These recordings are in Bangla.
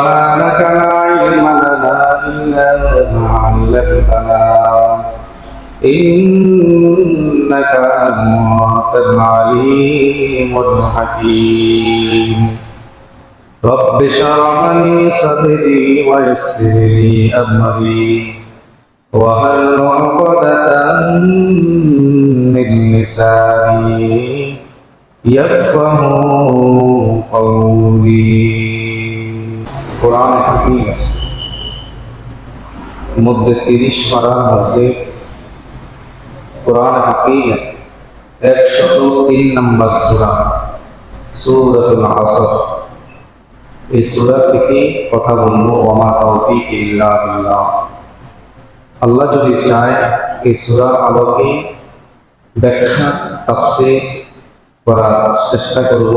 سبحانك لا علم لنا إلا ما علمتنا إنك أنت العليم الحكيم رب اشرح لي صدري ويسر لي أمري وهل عقدة من لساني يفقه قولي কোরআন হাকিম মধ্যে তিরিশ পারার মধ্যে কোরআন হাকিম একশত তিন নম্বর সুরা সুরতুল আসর এই সুরা থেকে কথা বলবো ওমা তৌফিক ইল্লা বিল্লাহ আল্লাহ যদি চায় এই সুরা আলোকে ব্যাখ্যা তাফসীর করার চেষ্টা করব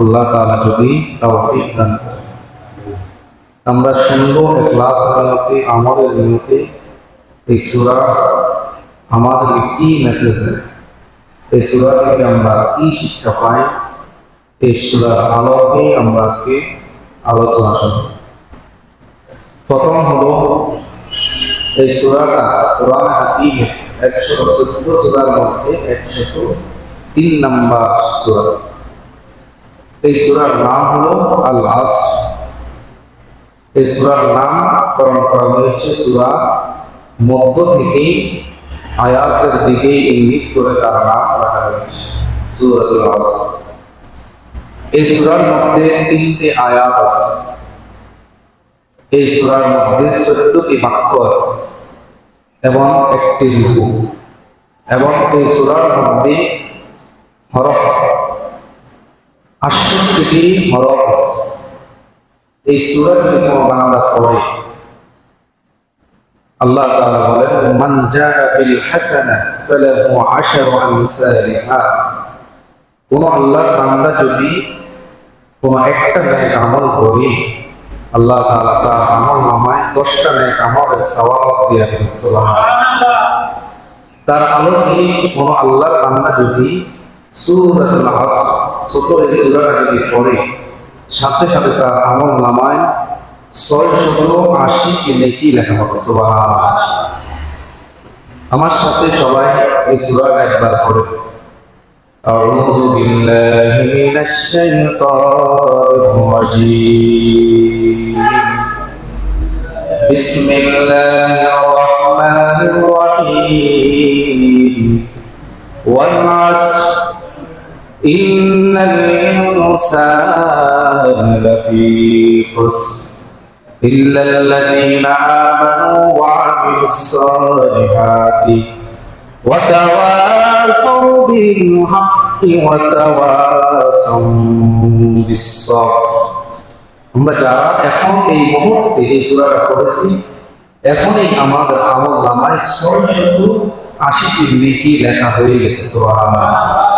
আল্লাহ তাআলা যদি তৌফিক দান করেন আমরা শুনব ক্লাস নিয়তে আমাদের নিয়তে এই সুরা আমাদেরকে কি মেসেজ দেয় এই সুরা থেকে আমরা কি শিক্ষা পাই এই সুরার আলোকে আমরা আজকে আলোচনা শুনব প্রথম হলো এই সুরাটা কোরআন হাকিমে একশো চোদ্দ সুরার মধ্যে একশত তিন নাম্বার সুরা এই সুরার নাম হলো আল আসর এই সুরার নাম করণ করা হয়েছে সুরা মধ্য থেকে আয়াতের দিকে ইঙ্গিত করে তার নাম রাখা হয়েছে, সুরাতুল আসর এই সুরার মধ্যে তিনটে আয়াত আছে। এই সুরার মধ্যে চোদ্দটি বাক্য আছে এবং একটি রূপ। এবং এই সুরার মধ্যে হরফ, আটষট্টিটি হরফ আছে। এই সুরা যদি কোনো বান্দা পড়ে। আল্লাহ তাআলা বলেন, মান জাআ বিল হাসানা ফালাহু আশারু আমসালিহা। কোন আল্লাহর বান্দা যদি কোন একটা নেক আমল করে, আল্লাহ তাআলা তার আমল নামায় দশটা নেক আমলের সওয়াব দিয়ে দেন সুবহানাল্লাহ। তার আলোকে কোন আল্লাহর বান্দা যদি সূরাতুল আসর সূরাটা যদি পড়ে সাথে সাথে তার আমল নামায় ছয় শত আশি কি নেকি লেখা হবে সুবহানাল্লাহ আমার সাথে সবাই এই সূরাটা একবার পড়ে أعوذ بالله من الشيطان الرجيم بسم الله الرحمن الرحيم والعصر إن الإنسان لفي خسر إلا الذين آمنوا وعملوا الصالحات وتواصوا بالحق وتواصوا بالصبر আমরা যারা এখন এই মুহূর্তে এই সুরাটা করেছি এখনই আমাদের আমল নামায় ছয় শত আশিটি নেকি লেখা হয়ে গেছে সুবহানাল্লাহ